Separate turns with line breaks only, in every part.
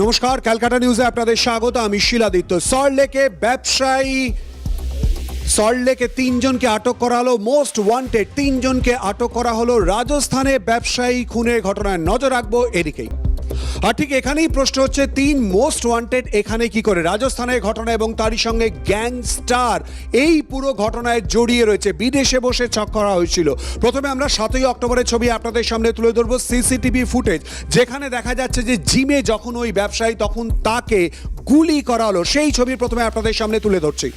নমস্কার, ক্যালকাটা নিউজে আপনাদের স্বাগত। আমি শিলাদিত্য। সল্টলেকে ব্যবসায়ী সল্টলেকে তিনজনকে আটক করা হলো মোস্ট ওয়ান্টেড তিনজনকে আটক করা হলো। রাজস্থানে ব্যবসায়ী খুনের ঘটনায় নজর রাখব এদিকেই। আর ঠিক এখানেই প্রশ্ন হচ্ছে, তিন মোস্ট ওয়ান্টেড এখানে কি করে? রাজস্থানের ঘটনা এবং তারই সঙ্গে গ্যাংস্টার এই পুরো ঘটনায় জড়িয়ে রয়েছে। বিদেশে বসে ছক করা হয়েছিল। প্রথমে আমরা সাতই অক্টোবরের ছবি আপনাদের সামনে তুলে ধরবো, সিসিটিভি ফুটেজ, যেখানে দেখা যাচ্ছে যে জিমে যখন ওই ব্যবসায়ী, তখন তাকে গুলি করা হলো। সেই ছবি প্রথমে আপনাদের সামনে তুলে ধরছি।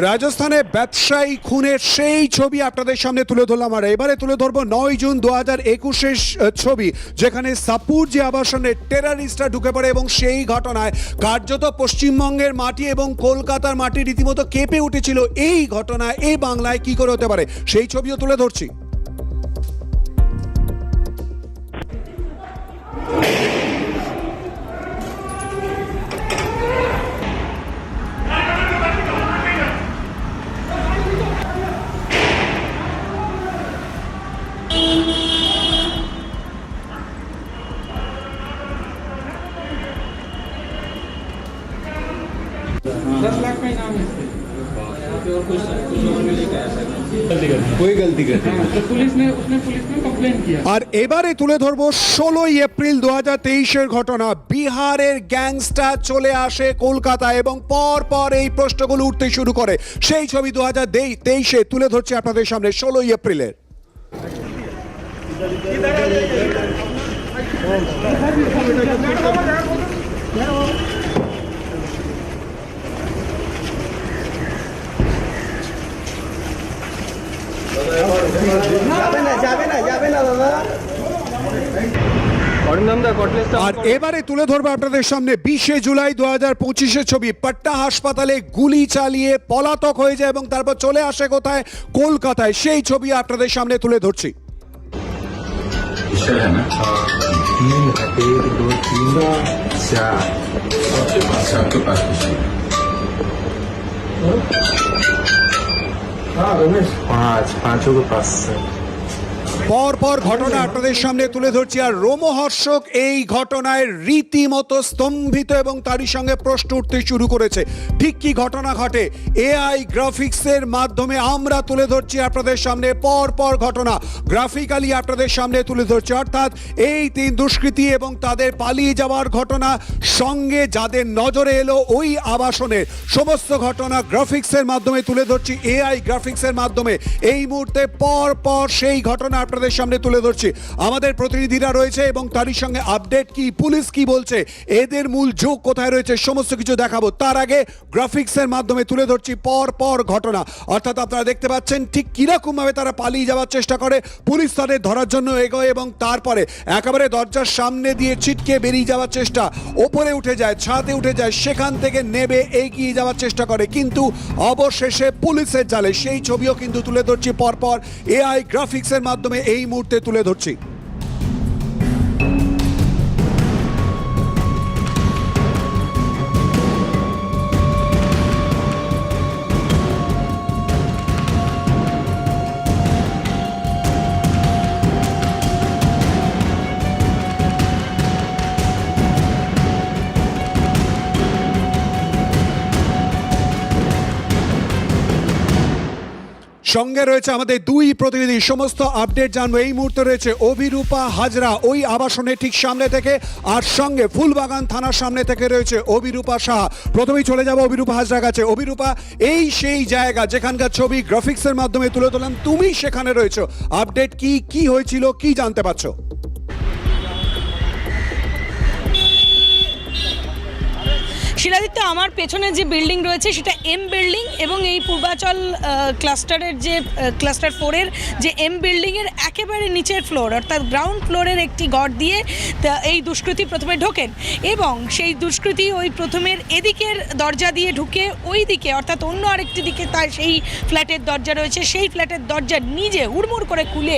রাজস্থানে ব্যবসায়ী খুনের সেই ছবি আপনাদের সামনে তুলে ধরলাম। আর এবারে তুলে ধরবো নয় জুন দু হাজার একুশের ছবি, যেখানে সাপুর যে আবাসনে টেরারিস্টরা ঢুকে পড়ে এবং সেই ঘটনায় কার্যত পশ্চিমবঙ্গের মাটি এবং কলকাতার মাটি রীতিমতো কেঁপে উঠেছিল। এই ঘটনা এই বাংলায় কি করে হতে পারে, সেই ছবিও তুলে ধরছি।
कोई गलती करती
हाँ, तो पुलिस ने उसने पुलिस में कंप्लेन किया
আর এবারে তুলে ধরবো ষোলোই এপ্রিল দু হাজার তেইশের ঘটনা বিহারের গ্যাংস্টার চলে আসে কলকাতায় এবং পর পর এই প্রশ্নগুলো উঠতে শুরু করে সেই ছবি দু হাজার তেইশে তুলে ধরছি আপনাদের সামনে ষোলোই এপ্রিলের
অরিন্দমদা
আর এবারে তুলে ধরবো আপনাদের সামনে বিশে জুলাই দু হাজার পঁচিশের ছবি। পাট্টা হাসপাতালে গুলি চালিয়ে পলাতক হয়ে যায় এবং তারপর চলে আসে কোথায়? কলকাতায়। সেই ছবি আপনাদের সামনে তুলে ধরছি।
है હા
રમેશ પાંચ પાંચો કે પાસ
છે. পরপর ঘটনা আপনাদের সামনে তুলে ধরছি। আর রোমহর্ষক এই ঘটনায় রীতিমতো স্তম্ভিত এবং তারই সঙ্গে প্রশ্ন উঠতে শুরু করেছে। ঠিক কি ঘটনা ঘটে? এআই গ্রাফিক্সের মাধ্যমে আমরা তুলে ধরছি আপনাদের সামনে পরপর ঘটনা। গ্রাফিক্যালি আপনাদের সামনে তুলে ধরছি। অর্থাৎ এই তিন দুষ্কৃতি এবং তাদের পালিয়ে যাওয়ার ঘটনা সঙ্গে যাদের নজরে এলো ওই আবাসনের সমস্ত ঘটনা গ্রাফিক্সের মাধ্যমে তুলে ধরছি। এআই গ্রাফিক্সের মাধ্যমে এই মুহূর্তে পর পর সেই ঘটনা আপনাদের সামনে তুলে ধরছি। আমাদের প্রতিনিধিরা রয়েছে এবং তারই সঙ্গে আপডেট কি, পুলিশ কি বলছে, এদের মূল যোগ কোথায় রয়েছে, সমস্ত কিছু দেখাবো। তার আগে গ্রাফিক্সের মাধ্যমে তুলে ধরছি পর পর ঘটনা। অর্থাৎ আপনারা দেখতে পাচ্ছেন ঠিক কীরকম ভাবে তারা পালিয়ে যাওয়ার চেষ্টা করে। পুলিশ তাদের ধরার জন্য এগোয় এবং তারপরে একেবারে দরজার সামনে দিয়ে ছিটকে বেরিয়ে যাওয়ার চেষ্টা। ওপরে উঠে যায়, ছাদে উঠে যায়, সেখান থেকে নেবে, এগিয়ে যাওয়ার চেষ্টা করে। কিন্তু অবশেষে পুলিশের জালে সেই ছবিও কিন্তু তুলে ধরছি পরপর এআই গ্রাফিক্সের মাধ্যমে এই মুহূর্তে তুলে ধরছি। সঙ্গে রয়েছে আমাদের দুই প্রতিনিধি। সমস্ত আপডেট জানব। এই মুহূর্তে রয়েছে অভিরূপা হাজরা। ওই আবাসনে ঠিক সামনে থেকে আর সঙ্গে ফুলবাগান থানার সামনে থেকে রয়েছে অভিরূপা শাহ প্রথমেই চলে যাব অভিরূপা হাজরা কাছে। অভিরূপা, এই সেই জায়গা, যেখানকার ছবি গ্রাফিক্সের মাধ্যমে তুলে ধরলাম। তুমি সেখানে রয়েছো। আপডেট কি কি হয়েছিল, কি জানতে পারছ?
শিলাদিত্য, আমার পেছনে যে বিল্ডিং রয়েছে সেটা এম বিল্ডিং এবং এই পূর্বাচল ক্লাস্টারের যে ক্লাস্টার ফোরের যে এম বিল্ডিংয়ের একেবারে নিচের ফ্লোর অর্থাৎ গ্রাউন্ড ফ্লোরের একটি ঘর দিয়ে এই দুষ্কৃতি প্রথমে ঢোকেন এবং সেই দুষ্কৃতি ওই প্রথমের এদিকের দরজা দিয়ে ঢুকে ওই দিকে অর্থাৎ অন্য আরেকটি দিকে তার সেই ফ্ল্যাটের দরজা রয়েছে, সেই ফ্ল্যাটের দরজা নিজে হুড়মুড় করে খুলে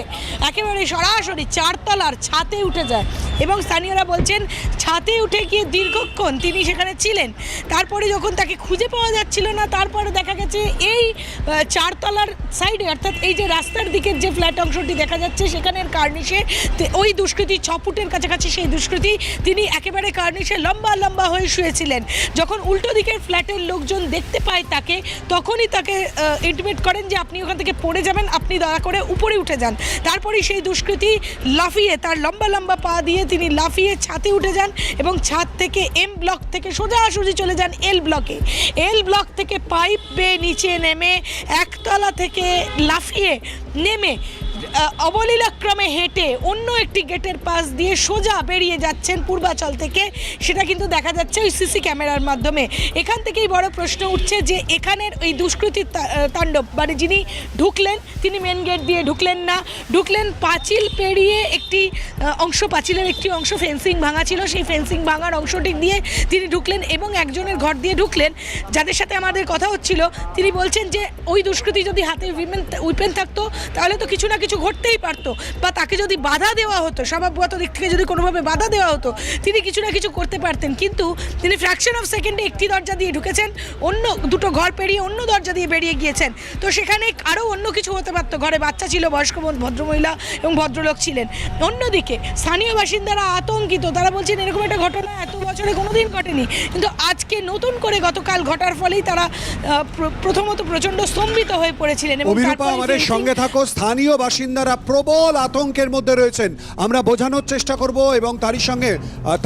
একেবারে সরাসরি চারতলার ছাতে উঠে যায় এবং স্থানীয়রা বলছেন, ছাতে উঠে গিয়ে দীর্ঘক্ষণ তিনি সেখানে ছিলেন। তারপরে যখন তাকে খুঁজে পাওয়া যাচ্ছিল না, তারপরে দেখা গেছে এই চারতলার সাইডে অর্থাৎ এই যে রাস্তার দিকের যে ফ্ল্যাট অংশটি দেখা যাচ্ছে, সেখানের কার্নিশে ওই দুষ্কৃতী ছ ফুটের কাছাকাছি সেই দুষ্কৃতি, তিনি একেবারে কার্নিশে লম্বা লম্বা হয়ে শুয়েছিলেন। যখন উল্টো দিকের ফ্ল্যাটের লোকজন দেখতে পায় তাকে, তখনই তাকে ইন্টিমেট করেন যে আপনি ওখান থেকে পড়ে যাবেন, আপনি দয়া করে উপরে উঠে যান। তারপরেই সেই দুষ্কৃতি লাফিয়ে, তার লম্বা লম্বা পা দিয়ে তিনি লাফিয়ে ছাতে উঠে যান এবং ছাদ থেকে এম ব্লক থেকে সোজাসুজি চলে যান এল ব্লকে। এল ব্লক থেকে পাইপ বেয়ে নিচে নেমে একতলা থেকে লাফিয়ে নেমে অবলীলাক্রমে হেঁটে অন্য একটি গেটের পাশ দিয়ে সোজা বেরিয়ে যাচ্ছেন পূর্বাচল থেকে। সেটা কিন্তু দেখা যাচ্ছে ওই সিসি ক্যামেরার মাধ্যমে। এখান থেকেই বড় প্রশ্ন উঠছে যে এখানের ওই দুষ্কৃতির তাণ্ডব মানে যিনি ঢুকলেন, তিনি মেন গেট দিয়ে ঢুকলেন না। ঢুকলেন পাঁচিল পেরিয়ে একটি অংশ, পাঁচিলের একটি অংশ ফেন্সিং ভাঙা ছিল। সেই ফেন্সিং ভাঙার অংশটি দিয়ে তিনি ঢুকলেন এবং একজনের ঘর দিয়ে ঢুকলেন। যাদের সাথে আমাদের কথা হচ্ছিল, তিনি বলছেন যে, ওই দুষ্কৃতি যদি হাতে উইপেন থাকতো, তাহলে তো কিছু না কিছু ঘটতেই পারতো বা তাকে যদি বাধা দেওয়া হতো স্বভাবগত দিক থেকে যদি কোনোভাবে বাধা দেওয়া হতো তিনি কিছু না কিছু করতে পারতেন। কিন্তু তিনি ফ্র্যাকশন অফ সেকেন্ডে একটি দরজা দিয়ে ঢুকেছেন অন্য দুটো ঘর পেরিয়ে অন্য দরজা দিয়ে বেরিয়ে গিয়েছেন। তো সেখানে আরও অন্য কিছু হতে পারতো। ঘরে বাচ্চা ছিল বয়স্ক ভদ্রমহিলা এবং ভদ্রলোক ছিলেন। অন্যদিকে স্থানীয় বাসিন্দারা আতঙ্কিত। তারা বলছেন এরকম একটা ঘটনা এত বছরে কোনোদিন ঘটেনি। কিন্তু আজকে নতুন করে গতকাল ঘটার ফলেই তারা প্র- প্রথমত প্রচণ্ড স্তম্ভিত হয়ে পড়েছিলেন এবং
আমাদের সঙ্গে থাকো। স্থানীয় বাসিন্দারা প্রবল আতঙ্কের মধ্যে রয়েছেন। আমরা বোঝানোর চেষ্টা করব এবং তারই সঙ্গে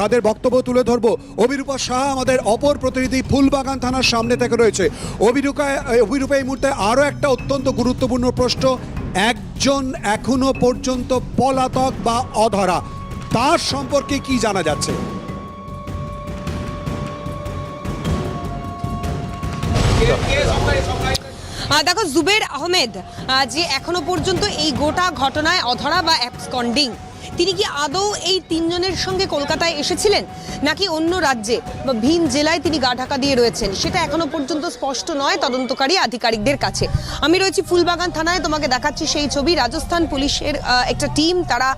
তাদের বক্তব্য তুলে ধরবো। অভিরূপা শাহ আমাদের অপর প্রতিনিধি ফুলবাগান থানার সামনে থেকে রয়েছে। অভিরূপা অভিরূপা, এই মুহূর্তে আরও একটা অত্যন্ত গুরুত্বপূর্ণ প্রশ্ন। একজন এখনও পর্যন্ত পলাতক বা অধরা, তার সম্পর্কে কি জানা যাচ্ছে?
দেখো, জুবের আহমেদ যে এখনও পর্যন্ত এই গোটা ঘটনায় অধরা বা অ্যাবসকন্ডিং তিনি কি আদৌ এই তিনজনের সঙ্গে কলকাতায় এসেছিলেন? নাকি অন্য রাজ্যে বা ভিন জেলায় তিনি গা ঢাকা দিয়ে রয়েছেন? সেটা এখনও পর্যন্ত স্পষ্ট নয় তদন্তকারী আধিকারিকদের কাছে। আমি রয়েছি ফুলবাগান থানায়, তোমাকে দেখাচ্ছি সেই ছবি। রাজস্থান পুলিশের একটা টিম, তারা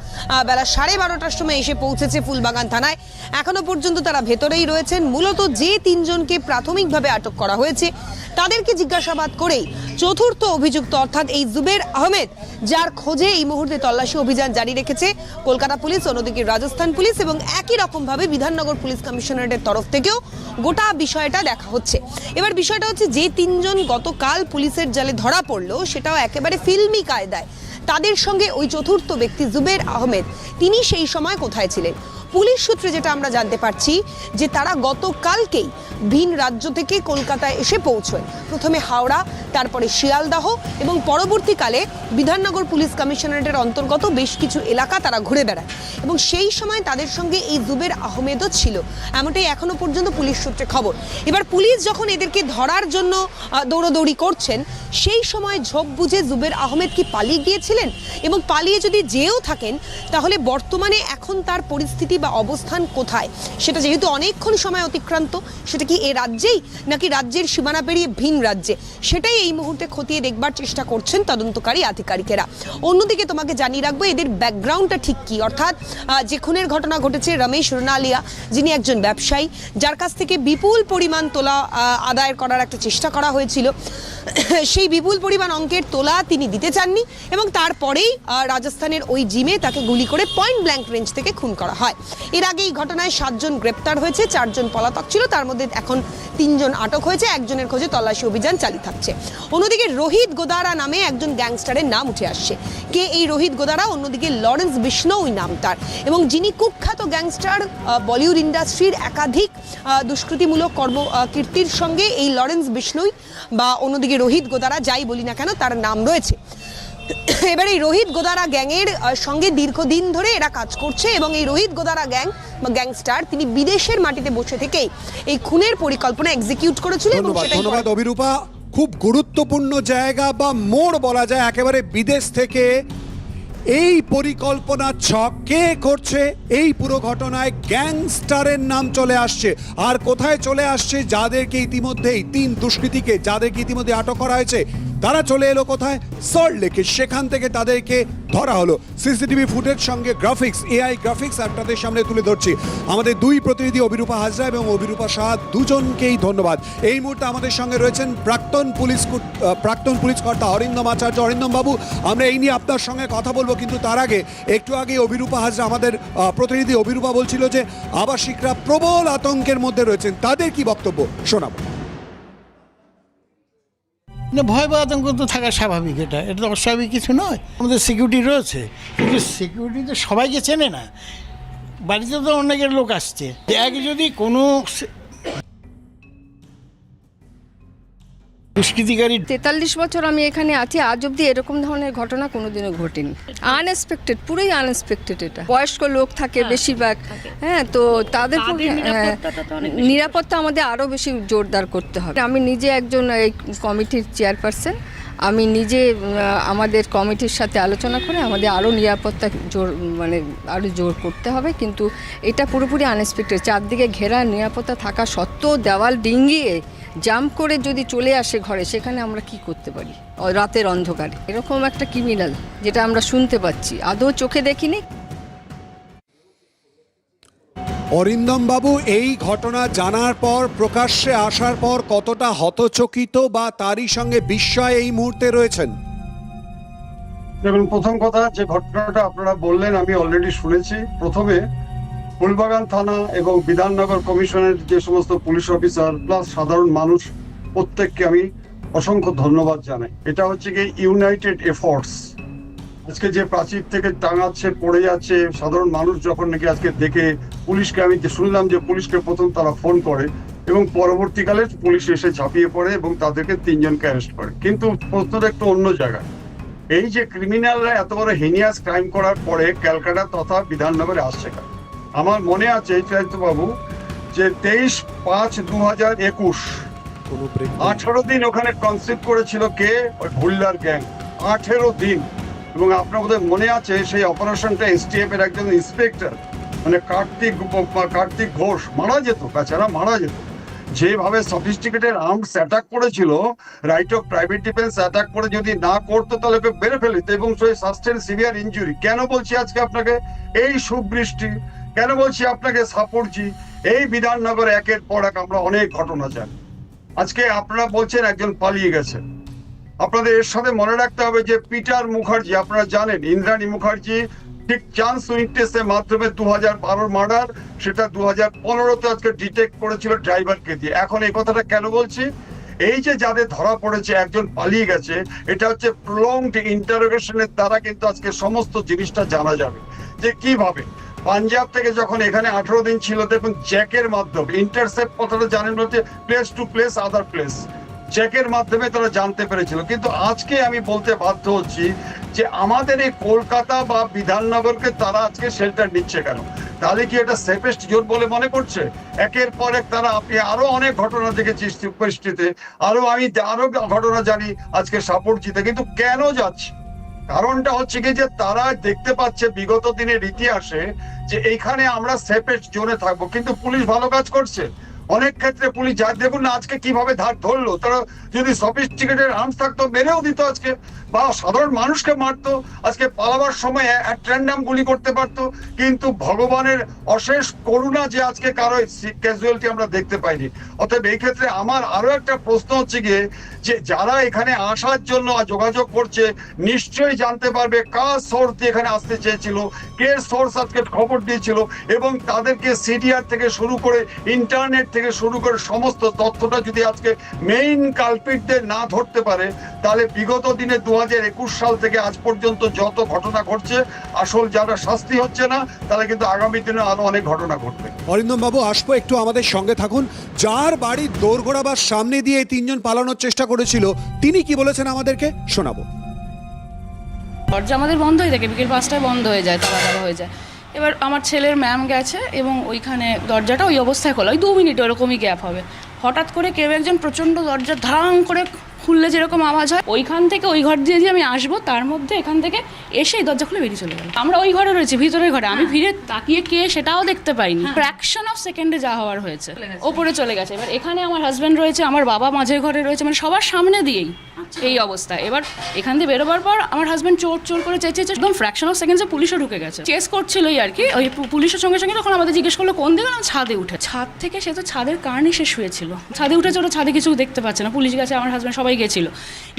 বেলা সাড়ে বারোটার সময় এসে পৌঁছেছে ফুলবাগান থানায়। এখনও পর্যন্ত তারা ভেতরেই রয়েছেন। মূলত যে তিনজনকে প্রাথমিকভাবে আটক করা হয়েছে তাদেরকে জিজ্ঞাসাবাদ করেই চতুর্থ অভিযুক্ত অর্থাৎ এই জুবের আহমেদ, যার খোঁজে এই মুহূর্তে তল্লাশি অভিযান জারি রেখেছে। কলকাতা পুলিশ, অন্যদিকে রাজস্থান পুলিশ এবং একই রকমভাবে বিধাননগর পুলিশ কমিশনারেটের তরফ থেকেও গোটা বিষয়টা দেখা হচ্ছে। এবার বিষয়টা হচ্ছে, যে তিনজন গতকাল পুলিশের জালে ধরা পড়ল, সেটাও একেবারে ফিল্মি কায়দায়। তাদের সঙ্গে ওই চতুর্থ ব্যক্তি জুবের আহমেদ, তিনি সেই সময় কোথায় ছিলেন? পুলিশ সূত্রে যেটা আমরা জানতে পারছি, যে তারা গতকালকেই ভিন রাজ্য থেকে কলকাতায় এসে পৌঁছয়। প্রথমে হাওড়া, তারপরে শিয়ালদাহ এবং পরবর্তীকালে বিধাননগর পুলিশ কমিশনারেটের অন্তর্গত বেশ কিছু এলাকা তারা ঘুরে বেড়ায়। এবং সেই সময় তাদের সঙ্গে এই জুবের আহমেদও ছিল। এমনটাই এখনও পর্যন্ত পুলিশ সূত্রে খবর। এবার পুলিশ যখন এদেরকে ধরার জন্য দৌড়দৌড়ি করছেন, সেই সময় ঝোপ বুঝে জুবের আহমেদ কি পালিয়ে গিয়েছিলেন? এবং পালিয়ে যদি যেও থাকেন, তাহলে বর্তমানে এখন তার পরিস্থিতি বা অবস্থান কোথায়? সেটা যেহেতু অনেকক্ষণ সময় অতিক্রান্ত, সেটা কি এ রাজ্যেই নাকি রাজ্যের সীমানা পেরিয়ে ভিন রাজ্যে? সেটাই এই মুহূর্তে খতিয়ে দেখবার চেষ্টা করছেন তদন্তকারী আধিকারিকেরা। অন্যদিকে তোমাকে জানিয়ে রাখব, এদের ব্যাকগ্রাউন্ডটা ঠিক কি? অর্থাৎ যে খুনের ঘটনা ঘটেছে রমেশ রোনালিয়া, যিনি একজন ব্যবসায়ী, যার কাছ থেকে বিপুল পরিমাণ তোলা আদায় করার একটা চেষ্টা করা হয়েছিল। সেই বিপুল পরিমাণ অঙ্কের তোলা তিনি দিতে চাননি এবং তারপরেই রাজস্থানের ওই জিমে তাকে গুলি করে পয়েন্ট ব্ল্যাঙ্ক রেঞ্জ থেকে খুন করা হয়। এর আগে এই ঘটনায় সাতজন গ্রেপ্তার হয়েছে, চারজন পলাতক ছিল, তার মধ্যে এখন তিনজন আটক হয়েছে, একজনের খোঁজে তল্লাশি অভিযান চালিয়ে থাকছে। অন্যদিকে রোহিত গোদারা নামে একজন গ্যাংস্টারের নাম উঠে আসছে। কে এই রোহিত গোদারা? অন্যদিকে লরেন্স বিষ্ণু নাম তার। এবং যিনি কুখ্যাত গ্যাংস্টার বলিউড ইন্ডাস্ট্রির একাধিক দুষ্কৃতিমূলক কর্ম কীর্তির সঙ্গে এই লরেন্স বিষ্ণুই বা অন্যদিকে রোহিত গোদারা, যাই বলি না কেন, তার নাম রয়েছে। এবার এই রোহিত গোদারা গ্যাংয়ের সঙ্গে দীর্ঘদিন ধরে এরা কাজ করছে এবং এই রোহিত গোদারা গ্যাং বা গ্যাংস্টার তিনি বিদেশের মাটিতে বসে থেকেই এই খুনের পরিকল্পনা এক্সিকিউট করেছিল এবং সেটাই
ধন্যবাদ অভিরূপা। খুব গুরুত্বপূর্ণ জায়গা বা মোড় বলা যায় একেবারে বিদেশ থেকে এই পরিকল্পনা ছক কে করছে? এই পুরো ঘটনায় গ্যাংস্টারের নাম চলে আসছে। আর কোথায় চলে আসছে? যাদেরকে ইতিমধ্যে এই তিন দুষ্কৃতীকে যাদেরকে ইতিমধ্যে আটক করা হয়েছে, তারা চলে এলো কোথায়? সল্ট লেকে সেখান থেকে তাদেরকে ধরা হলো। সিসিটিভি ফুটেজ সঙ্গে গ্রাফিক্স, এআই গ্রাফিক্স আপনাদের সামনে তুলে ধরছি। আমাদের দুই প্রতিনিধি অভিরূপা হাজরা এবং অভিরূপা শাহ দুজনকেই ধন্যবাদ। এই মুহূর্তে আমাদের সঙ্গে রয়েছেন প্রাক্তন পুলিশ প্রাক্তন পুলিশ কর্তা অরিন্দম আচার্য। অরিন্দম বাবু, আমরা এই নিয়ে আপনার সঙ্গে কথা বলব। কিন্তু তার আগে, একটু আগে অভিরূপা হাজরা আমাদের প্রতিনিধি অভিরূপা বলছিল যে, আবাসিকরা প্রবল আতঙ্কের মধ্যে রয়েছেন। তাদের কি বক্তব্য? শোনাবো।
না ভয় বা আতঙ্ক তো থাকা স্বাভাবিক এটা। এটা তো অস্বাভাবিক কিছু নয়। আমাদের সিকিউরিটি রয়েছে। কিন্তু সিকিউরিটি তো সবাইকে চেনে না। বাড়িতে তো অনেকের লোক আসছে। এক যদি কোনো দুষ্কৃতিকারী
তেতাল্লিশ বছর আমি এখানে আছি আজ অবধি এরকম ধরনের ঘটনা কোনোদিনও ঘটেনি। আনএক্সপেক্টেড পুরোই আনএক্সপেক্টেড এটা। বয়স্ক লোক থাকে বেশিরভাগ হ্যাঁ তো তাদের হ্যাঁ, নিরাপত্তা আমাদের আরও বেশি জোরদার করতে হবে। আমি নিজে একজন এই কমিটির চেয়ারপারসন। আমি নিজে আমাদের কমিটির সাথে আলোচনা করে আমাদের আরও নিরাপত্তা জোর মানে আরও জোর করতে হবে। কিন্তু এটা পুরোপুরি আনএক্সপেক্টেড চারদিকে ঘেরা নিরাপত্তা থাকা সত্ত্বেও দেওয়াল ডিঙ্গিয়ে জাম্প করে যদি চলে আসে ঘরে সেখানে আমরা কি করতে পারি? রাতের অন্ধকারে। এরকম একটা ক্রিমিনাল যেটা আমরা শুনতে পাচ্ছি। আদৌ চোখে দেখিনি?
অরিন্দম বাবু এই ঘটনা জানার পর প্রকাশ্যে আসার পর কতটা হতচকিত বা তারই সঙ্গে বিস্ময় এই মুহূর্তে রয়েছেন?
দেখুন প্রথম কথা যে ঘটনাটা আপনারা বললেন আমি অলরেডি শুনেছি। প্রথমে ফুলবাগান থানা এবং বিধাননগর কমিশনের যে সমস্ত পুলিশ অফিসার প্লাস সাধারণ মানুষ, প্রত্যেককে আমি অসংখ্য ধন্যবাদ জানাই। এটা হচ্ছে কি ইউনাইটেড এফোর্টস আজকে যে প্রাচীর থেকে টাঙাচ্ছে, পড়ে যাচ্ছে, সাধারণ মানুষ যখন নাকি আজকে দেখে, পুলিশকে আমি শুনলাম যে পুলিশকে প্রথম তারা ফোন করে এবং পরবর্তীকালে পুলিশ এসে ঝাঁপিয়ে পড়ে এবং তাদেরকে তিনজনকে অ্যারেস্ট করে। কিন্তু প্রশ্নটা একটু অন্য জায়গায়। এই যে ক্রিমিনালরা এত বড় হেনিয়াস ক্রাইম করার পরে ক্যালকাটা তথা বিধাননগরে আসছে কেন? আমার মনে আছে বাবু যে তেইশ পাঁচ দু হাজার একুশ। আঠারো দিন ওখানে কনসিভ করেছিল কে? ওই ভুল্লার গ্যাং আঠেরো দিন। এবং আপনার বোধহয় মনে আছে সেই অপারেশনটা এসটিএফ এর একজন ইন্সপেক্টর মানে কার্তিক কার্তিক ঘোষ মারা যেত বেচারা মারা যেত। যেভাবে সফিস্টিকেটেড আর্মস অ্যাটাক করেছিল right of private defence attack করে যদি না করতো তাহলে ওকে বেড়ে ফেলিত এবং সেই সাস্টেন সিভিয়ার ইঞ্জুরি কেন বলছি আজকে আপনাকে? এই সুবৃষ্টি কেন বলছি আপনাকে সাপোর্টজি এই বিধাননগর একের পর এক আমরা অনেক ঘটনা জানি। আজকে আপনারা বলছেন একজন পালিয়ে গেছে। আপনাদের এর সাথে মনে রাখতে হবে যে পিটার মুখার্জি, আপনারা জানেন, ইন্দ্রাণী মুখার্জি ঠিক চান্স উইটনেসের মাধ্যমে দু হাজার বারোর মার্ডার সেটা দু হাজার পনেরোতে আজকে ডিটেক্ট করেছিল ড্রাইভারকে দিয়ে। এখন এই কথাটা কেন বলছি? এই যে যাদের ধরা পড়েছে, একজন পালিয়ে গেছে, এটা হচ্ছে প্রলংড ইন্টারোগেশনের দ্বারা কিন্তু আজকে সমস্ত জিনিসটা জানা যাবে। যে কীভাবে? পাঞ্জাব থেকে যখন এখানে আঠারো দিন ছিল, দেখুন জ্যাকের মাধ্যমে ইন্টারসেপ্ট কথাটা জানেন হচ্ছে place to place other place চেকের মাধ্যমে তারা জানতে পেরেছিল। কিন্তু আজকে আমি বলতে বাধ্য হচ্ছি যে আমাদের এই কলকাতা বা বিধাননগরকে তারা আজকে শেল্টার নিচ্ছে কেন? তাহলে কি এটা সেফেস্ট জোন বলে মনে করছে? একের পর এক তারা আপনি আরও অনেক ঘটনা দেখেছি উপস্থিতিতে আরও আমি আরও ঘটনা জানি, আজকে সাপোর্ট জিতে। কিন্তু কেন যাচ্ছে? কারণটা হচ্ছে কি যে তারা দেখতে পাচ্ছে বিগত দিনের ইতিহাসে যে এইখানে আমরা সেফেস্ট জোনে থাকব, কিন্তু পুলিশ ভালো কাজ করছে। অনেক ক্ষেত্রে পুলিশ যা দেখুন না আজকে কীভাবে ধার ধরলো। তারা যদি সফিস্টিকেটেড আর্মস থাকতো, মেরেও দিত আজকে। বা সাধারণ মানুষকে মারতো, আজকে পালাবার সময় ট্র্যান্ডাম গুলি করতে পারতো। কিন্তু ভগবানের অশেষ করুণা যে আজকে কারও ক্যাজুয়ালিটি আমরা দেখতে পাইনি। অতএব এই ক্ষেত্রে আমার আরও একটা প্রশ্ন হচ্ছে গিয়ে, যে যারা এখানে আসার জন্য যোগাযোগ করছে, নিশ্চয়ই জানতে পারবে কার সোর্স দিয়ে এখানে আসতে চেয়েছিল, কে সোর্স আজকে খবর দিয়েছিল, এবং তাদেরকে সিডিআর থেকে শুরু করে ইন্টারনেট থেকে শুরু করে সমস্ত তথ্যটা যদি আজকে মেইন কালপিটদের না ধরতে পারে তাহলে বিগত দিনে দু সাল থেকে আজ পর্যন্ত যত ঘটনা ঘটছে আসল যারা শাস্তি হচ্ছে না তাহলে কিন্তু আগামী দিনে আরও অনেক ঘটনা ঘটবে।
অরিন্দম বাবু আসব একটু আমাদের সঙ্গে থাকুন। যার বাড়ির দোরগোড়াবার সামনে দিয়ে এই তিনজন পালানোর চেষ্টা করেছিল তিনি কি বলেছেন আমাদেরকে? শোনাবো।
দরজা আমাদের বন্ধ হয়ে থাকে বিকেল পাঁচটায় বন্ধ হয়ে যায় তালা হয়ে যায়। এবার আমার ছেলের ম্যাম গেছে এবং ওইখানে দরজাটা ওই অবস্থায় খোলা। ওই দু মিনিট ওরকমই গ্যাপ হবে। হঠাৎ করে কেউ একজন প্রচণ্ড দরজা ধাং করে খুললে যেরকম আওয়াজ হয় ওইখান থেকে ওই ঘর দিয়ে যে আমি আসব তার মধ্যে এখান থেকে এসে দরজা খুলে বেরিয়ে চলে গেল আমরা ওই ঘরে রয়েছি ভিতরের ঘরে। আমি ফিরে তাকিয়ে কে সেটাও দেখতে পাইনি। ফ্র্যাকশন অফ সেকেন্ডে যা হওয়ার হয়েছে। ওপরে চলে গেছে। এবার এখানে আমার হাজব্যান্ড রয়েছে আমার বাবা মাঝের ঘরে রয়েছে মানে সবার সামনে দিয়েই এই অবস্থা। এবার এখান দিয়ে বেরোবার পর আমার হাজব্যান্ড চোর চোর করে চেঁচে চেঁচে একদম ফ্র্যাকশন অফ সেকেন্ডসে পুলিশও ঢুকে গেছে। চেস করছিলই আর কি। ওই পুলিশের সঙ্গে সঙ্গে তখন আমাদের জিজ্ঞেস করল কোন দিকে? ছাদে উঠে। ছাদ থেকে সে তো ছাদের কার্নিশে শুয়েছিল। ছাদে উঠেছে ওরা ছাদে কিছু দেখতে পাচ্ছে না। পুলিশ গেছে আমার হাজব্যান্ড সবাই গেছিল।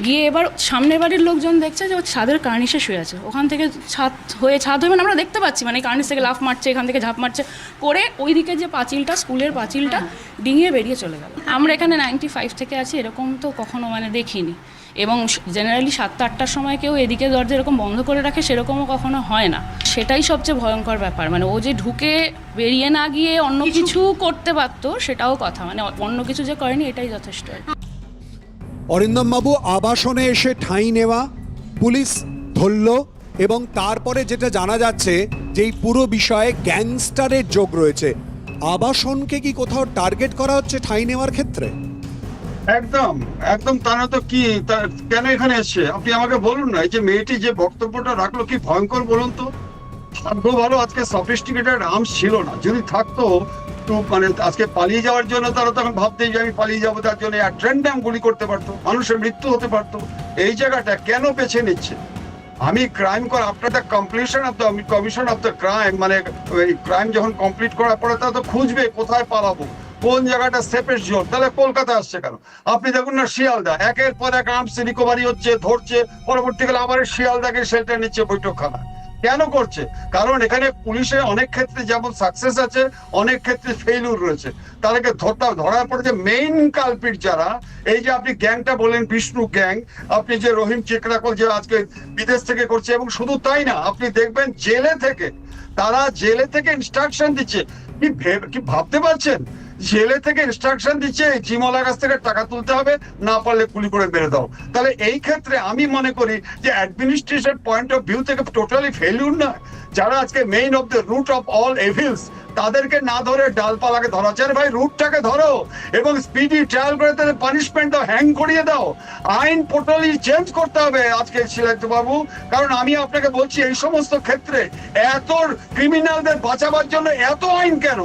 গিয়ে এবার সামনের বাড়ির লোকজন দেখছে যে ও ছাদের কার্নিশে শুয়ে আছে। ওখান থেকে ছাদ হয়ে ছাদ হয়ে মানে আমরা দেখতে পাচ্ছি মানে কার্নিশ থেকে লাফ মারছে এখান থেকে ঝাঁপ মারছে করে ওই দিকে যে পাঁচিলটা স্কুলের পাঁচিলটা ডিঙিয়ে বেরিয়ে চলে গেল। আমরা এখানে নাইনটি ফাইভ থেকে আছি এরকম তো কখনো মানে দেখিনি। এবং জেনারেলি সাতটা আটটার সময় কেউ এদিকে দরজা এরকম বন্ধ করে রাখে সেরকমও কখনো হয় না। সেটাই সবচেয়ে ভয়ঙ্কর ব্যাপার। মানে ও যে ঢুকে বেরিয়ে না গিয়ে অন্য কিছু করতে পারতো সেটাও কথা। মানে অন্য কিছু যে করেনি এটাই যথেষ্ট। আর কি।
অরিন্দম বাবু আবাসনে এসে ঠাঁই নেওয়া, পুলিশ ধরল এবং তারপরে যেটা জানা যাচ্ছে যে এই পুরো বিষয়ে গ্যাংস্টারের যোগ রয়েছে। আবাসনকে কি কোথাও টার্গেট করা হচ্ছে ঠাঁই নেওয়ার ক্ষেত্রে?
একদম একদম, তারা তো কি কেন এখানে এসছে? আপনি আমাকে বলুন না, এই যে মেয়েটি যে বক্তব্যটা রাখল, কি ভয়ঙ্কর বলুন তো? ভাগ্য ভালো আজকে সফিস্টিকেটেড আর্মস ছিল না। যদি থাকতো তো মানে আজকে পালিয়ে যাওয়ার জন্য তারা তখন ভাবতেই যে আমি পালিয়ে যাব, তার জন্য এক ট্রেন্ডাম গুলি করতে পারতো, মানুষের মৃত্যু হতে পারতো। এই জায়গাটা কেন বেছে নিচ্ছে? আমি ক্রাইম করা after the completion of the commission of the crime মানে ক্রাইম যখন কমপ্লিট করার পরে তা তো খুঁজবে কোথায় পালাবো, কোন জায়গাটা সেফেস্ট জোন তাহলে কলকাতা আসছে কেন? আপনি দেখুন না শিয়ালদা, একের পর এক আর্মস রিকভারি হচ্ছে, ধরছে, পরবর্তীকালে আবার শিয়ালদাকে শেল্টার নিচ্ছে বৈঠকখানা কেন করছে? কারণ এখানে পুলিশের অনেক ক্ষেত্রে যেমন সাকসেস আছে, অনেক ক্ষেত্রে ফেইলুর রয়েছে। তাদেরকে ধরতে ধরার পরে যে মেইন কালপিট যারা, এই যে আপনি গ্যাংটা বলেন, বিষ্ণু গ্যাং, আপনি যে রহিম চেকরাকল যে আজকে বিদেশ থেকে করছে, এবং শুধু তাই না, আপনি দেখবেন জেলে থেকে, তারা জেলে থেকে ইনস্ট্রাকশন দিচ্ছে। কি ভাবতে পারছেন? জেলে থেকে ইনস্ট্রাকশন দিচ্ছে, এই জিমলার কাছ থেকে টাকা তুলতে হবে, না পারলে গুলি করে মেরে দাও। তাহলে এই ক্ষেত্রে আমি মনে করি যে অ্যাডমিনিস্ট্রেশন পয়েন্ট অফ ভিউ থেকে টোটালি ফেলিউর নয়। যারা আজকে main of the root of all evils তাদেরকে না ধরে ডালপালাকে ধরা। হচ্ছে আরে ভাই, রুটটাকে ধরো এবং স্পিডি ট্রায়াল করে তাদের পানিশমেন্ট দাও হ্যাং করিয়ে দাও। আইন টোটালি চেঞ্জ করতে হবে আজকে বাবু কারণ আমি আপনাকে বলছি, এই সমস্ত ক্ষেত্রে এত ক্রিমিনালদের বাঁচাবার জন্য এত আইন কেন?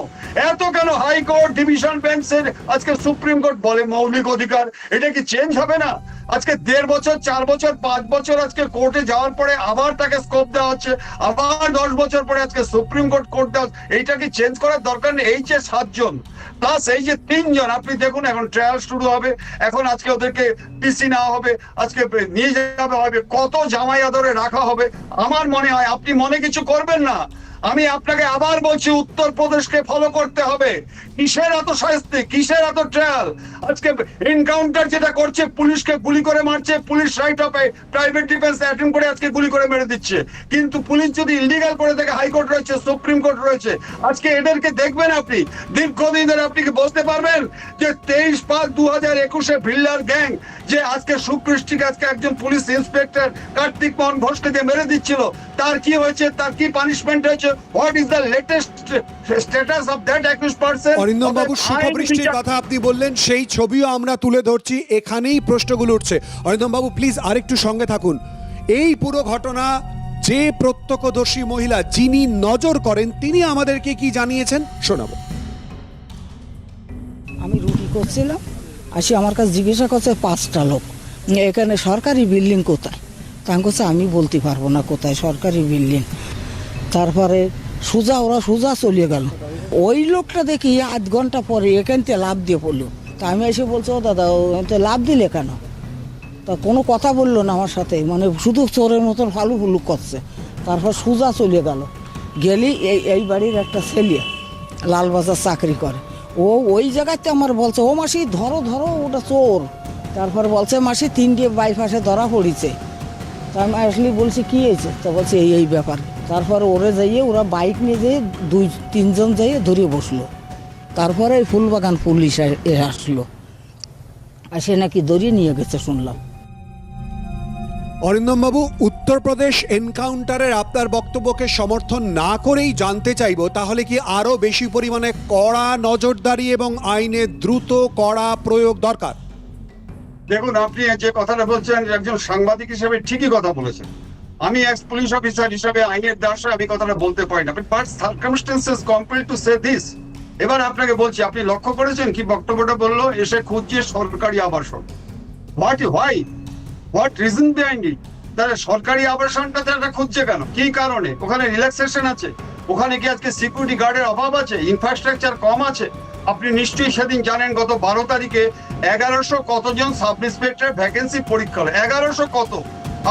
এত কেন হাইকোর্ট ডিভিশন বেঞ্চের আজকে সুপ্রিম কোর্ট বলে মৌলিক অধিকার? এটা কি চেঞ্জ হবে না? আজকে দেড় বছর, চার বছর, পাঁচ বছর আজকে কোর্টে যাওয়ার পরে আবার তাকে স্কোপ দেওয়া হচ্ছে, আবার দশ বছর পরে আজকে সুপ্রিম কোর্ট কোর্ট দেওয়া এইটা কি চেঞ্জ করার দরকার নেই, এই যে সাতজন প্লাস এই যে তিনজন, আপনি দেখুন এখন ট্রায়াল শুরু হবে, এখন আজকে ওদেরকে পিসি নেওয়া হবে, আজকে নিয়ে যাওয়া হবে, কত জামাই আদরে রাখা হবে, আমার মনে হয় আপনি মনে কিছু করবেন না। আমি আপনাকে আবার বলছি, উত্তরপ্রদেশকে ফলো করতে হবে। কিসের এত শাস্তি? কিসের এত ট্রায়াল আজকে এনকাউন্টার যেটা করছে, পুলিশকে গুলি করে মারছে, police right of private defence attend করে আজকে গুলি করে মেরে দিচ্ছে। কিন্তু পুলিশ যদি ইলিগাল করে থাকে হাইকোর্ট রয়েছে, সুপ্রিম কোর্ট রয়েছে, আজকে এদেরকে দেখবেন আপনি, দীর্ঘদিন ধরে আপনি কি বলতে পারবেন যে তেইশ পাঁচ দু হাজার একুশে ভিল্লার গ্যাং যে আজকে সুকৃষ্টিকে আজকে একজন পুলিশ ইন্সপেক্টর কার্তিক মোহন ঘোষকে যে মেরে দিচ্ছিল, তার কি হয়েছে, তার কি পানিশমেন্ট হয়েছে what is the latest status of that accuse person
Arindam বাবু কথা আপনি বললেন সেই ছবিও আমরা তুলে ধরছি এখানেই প্রশ্নগুলো উঠছে। অরিন্দম বাবু প্লিজ আরেকটু সঙ্গে থাকুন। এই পুরো ঘটনা যে প্রত্যক্ষদর্শী মহিলা যিনি নজর করেন তিনি আমাদেরকে কি জানিয়েছেন? শোনাবো।
আমি রুটি করছিলাম আসি আমার কাছে জিজ্ঞাসা করছে পাঁচটা লোক। এখানে সরকারি বিল্ডিং কোথায়? তা আমি আমি বলতে পারব না কোথায় সরকারি বিল্ডিং। তারপরে সোজা, ওরা সোজা চলে গেল। ওই লোকটা দেখি আধ ঘণ্টা পরে এখান থেকে লাভ দিয়ে পড়ল। তা আমি এসে বলছি, ও দাদা, ও তো লাভ দিলে কেন? তা কোনো কথা বলল না আমার সাথে মানে শুধু চোরের মতন ফালু ফুলু করছে। তারপর সোজা চলে গেল। গেলি এই এই বাড়ির একটা ছেলে, লালবাজার চাকরি করে। ও ওই জায়গাতে আমার বলছে, ও মাসি, ধরো ধরো, ওটা চোর। তারপর বলছে, মাসি, তিনটে বাইপাসে ধরা পড়িছে। তা আমি আসলে বলছি, কী হয়েছে? তো বলছে, এই এই ব্যাপার। তারপরে ওরে যাইয়ে ওরা বাইক নিয়ে যেয়ে দুই তিনজন যাইয়ে ধরে বসল। তারপরে এই ফুলবাগান পুলিশ আসলো। আসে নাকি দড়িয়ে নিয়ে গেছে শুনলাম।
অরিন্দমবাবু উত্তরপ্রদেশ এনকাউন্টারের আপনার বক্তব্যকে সমর্থন না করেই জানতে চাইব তাহলে কি আরও বেশি পরিমাণে কড়া নজরদারি এবং আইনে দ্রুত কড়া প্রয়োগ দরকার?
দেখুন আপনি যে কথাটা বলছেন একজন সাংবাদিক হিসেবে ঠিকই কথা বলেছেন। আমি এক্স পুলিশ অফিসার হিসাবে আইনের দাসে আমি কথাটা বলতে পারি না। But circumstances compel to say this এবার আপনাকে বলছি, আপনি লক্ষ্য করেছেন কি বক্তব্যটা বলল? এসে খুঁজছে সরকারি আবাসন। What why what reason behind it তাহলে সরকারি আবাসনটা তারা খুঁজছে কেন? কি কারণে? ওখানে রিল্যাক্সেশন আছে? ওখানে কি আজকে সিকিউরিটি গার্ডের অভাব আছে? ইনফ্রাস্ট্রাকচার কম আছে? আপনি নিশ্চয়ই সেদিন জানেন, গত বারো তারিখে এগারোশো কতজন সাব ইন্সপেক্টর ভ্যাকেন্সি পরীক্ষা হলো। এগারোশো কত?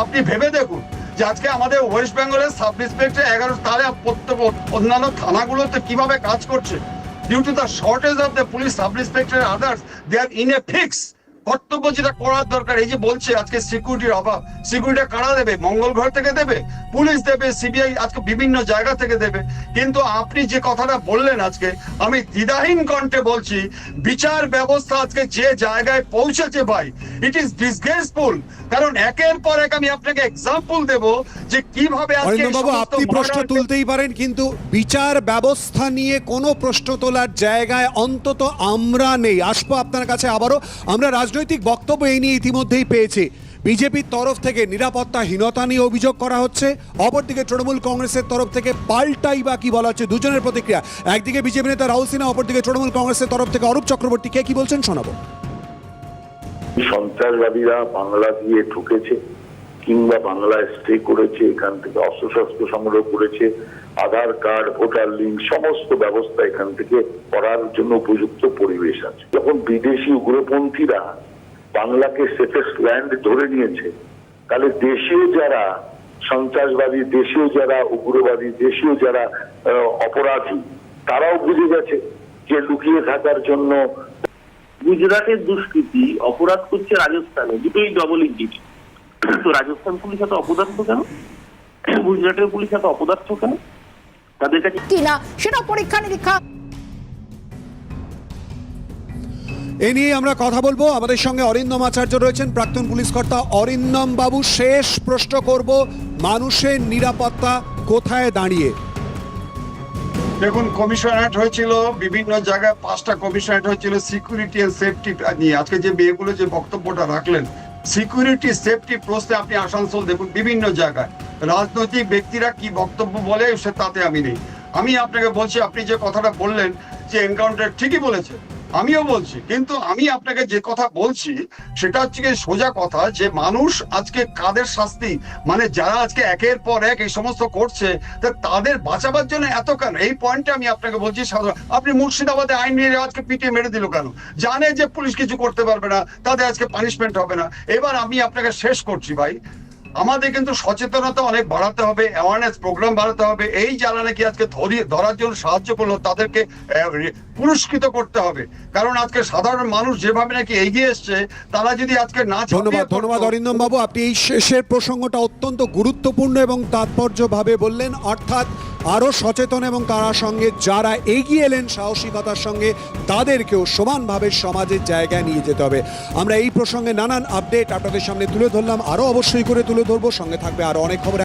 আপনি ভেবে দেখুন। যে আজকে আমাদের ওয়েস্ট বেঙ্গলের সাব ইন্সপেক্টর এগারো তাহলে প্রত্যেক অন্যান্য থানাগুলোতে কীভাবে কাজ করছে due to the shortage of the police sub inspector others they are in a fix কর্তব্য যেটা করার দরকার এই যে বলছে আজকে সিকিউরিটির অভাব সিকিউরিটি কারা দেবে? মঙ্গল ঘর থেকে দেবে? পুলিশ দেবে সিবিআই আজকে বিভিন্ন জায়গা থেকে দেবে। কিন্তু আপনি যে কথাটা বললেন আজকে আমি দ্বিধাহীন কণ্ঠে বলছি বিচার ব্যবস্থা আজকে যে জায়গায় পৌঁছেছে ভাই ইট ইজ ডিসগ্রেসফুল কারণ একের পর এক আমি আপনাকে এক্সাম্পল দেব যে কীভাবে আজকে
আপনি প্রশ্ন তুলতেই পারেন কিন্তু বিচার ব্যবস্থা নিয়ে কোনো প্রশ্ন তোলার জায়গায় অন্তত আমরা নেই। আসব আপনার কাছে আবারও। আমরা রাজনৈতিক বক্তব্য এই নিয়ে ইতিমধ্যেই পেয়েছি। বিজেপির তরফ থেকে নিরাপত্তাহীনতা নিয়ে অভিযোগ করা হচ্ছে। অপরদিকে তৃণমূল কংগ্রেসের তরফ থেকে পাল্টাই বা কি বলা হচ্ছে, দুজনের প্রতিক্রিয়া। একদিকে বিজেপি নেতা রাহুল সিনহা, অপরদিকে তৃণমূল কংগ্রেসের তরফ থেকে অরূপ চক্রবর্তী। কে কি বলছেন, শোনাবো।
সন্ত্রাসবাদীরা বাংলা দিয়ে ঢুকেছে কিংবা বাংলায় স্টে করেছে, এখান থেকে অস্ত্রশস্ত্র সংগ্রহ করেছে, আধার কার্ড, ভোটার লিঙ্ক, সমস্ত ব্যবস্থা এখান থেকে করার জন্য উপযুক্ত পরিবেশ আছে। যখন বিদেশি উগ্রপন্থীরা বাংলাকে সেফেস্ট ল্যান্ড ধরে নিয়েছে। তাহলে দেশীয় যারা সন্ত্রাসবাদী দেশীয় যারা উগ্রবাদী দেশীয় যারা আহ, অপরাধী তারাও বুঝে গেছে যে লুকিয়ে থাকার জন্য
গুজরাটের দুষ্কৃতি অপরাধ করছে রাজস্থানে দুটোই ডবল ইঞ্জিন তো রাজস্থান পুলিশ এত অপদার্থ কেন? গুজরাটের পুলিশ এত অপদার্থ কেন? তাদের কাছে
কিনা সেটা পরীক্ষা নিরীক্ষা
এ নিয়ে আমরা কথা বলব। আমাদের সঙ্গে অরিন্দম আচার্য রয়েছেন, প্রাক্তন পুলিশ কর্তা অরিন্দম বাবু। শেষ প্রশ্ন করব, মানুষের নিরাপত্তা কোথায় দাঁড়িয়ে?
দেখুন, কমিশনারেট হয়েছিল বিভিন্ন জায়গায়, পাঁচটা কমিশনারেট হয়েছিল সিকিউরিটি এন্ড সেফটি নিয়ে। আজকে যে মেয়েগুলো যে বক্তব্যটা রাখলেন সিকিউরিটি সেফটি প্রশ্নে আপনি আসানসোল দেখুন, বিভিন্ন জায়গায়। রাজনৈতিক ব্যক্তিরা কি বক্তব্য বলে, সে তাতে আমি নেই। আমি আপনাকে বলছি, আপনি যে কথাটা বললেন, যে এনকাউন্টার ঠিকই বলেছে। আমিও বলছি, কিন্তু আমি আপনাকে যে কথা বলছি, সেটা হচ্ছে গিয়ে সোজা কথা যে মানুষ আজকে কাদের শাস্তি মানে যারা আজকে একের পর এক এই সমস্ত করছে তাদের বাঁচাবার জন্য এত কেন? এই পয়েন্টে আমি আপনাকে বলছি সাধারণ, আপনি মুর্শিদাবাদে আইন নিয়ে আজকে পিটিয়ে মেরে দিল কেন? জানে যে পুলিশ কিছু করতে পারবে না, তাদের আজকে পানিশমেন্ট হবে না। এবার আমি আপনাকে শেষ করছি ভাই আমাদের কিন্তু সচেতনতা অনেক বাড়াতে হবে অ্যাওয়ারনেস প্রোগ্রাম বাড়াতে হবে। এই যারা নাকি আজকে ধরি- ধরার জন্য সাহায্য করল তাদেরকে পুরস্কৃত করতে হবে। কারণ আজকে সাধারণ মানুষ যেভাবে নাকি এগিয়ে এসছে তারা যদি আজকে না
ধন্যবাদ ধন্যবাদ অরিন্দম বাবু আপনি এই শেষের প্রসঙ্গটা অত্যন্ত গুরুত্বপূর্ণ এবং তাৎপর্যভাবে বললেন। অর্থাৎ আরও সচেতন এবং তারা সঙ্গে যারা এগিয়ে এলেন সাহসিকতার সঙ্গে তাদেরকেও সমানভাবে সমাজের জায়গায় নিয়ে যেতে হবে। আমরা এই প্রসঙ্গে নানান আপডেট আপনাদের সামনে তুলে ধরলাম। আরও অবশ্যই করে তুলে সঙ্গে থাকবে। আর অনেক খবর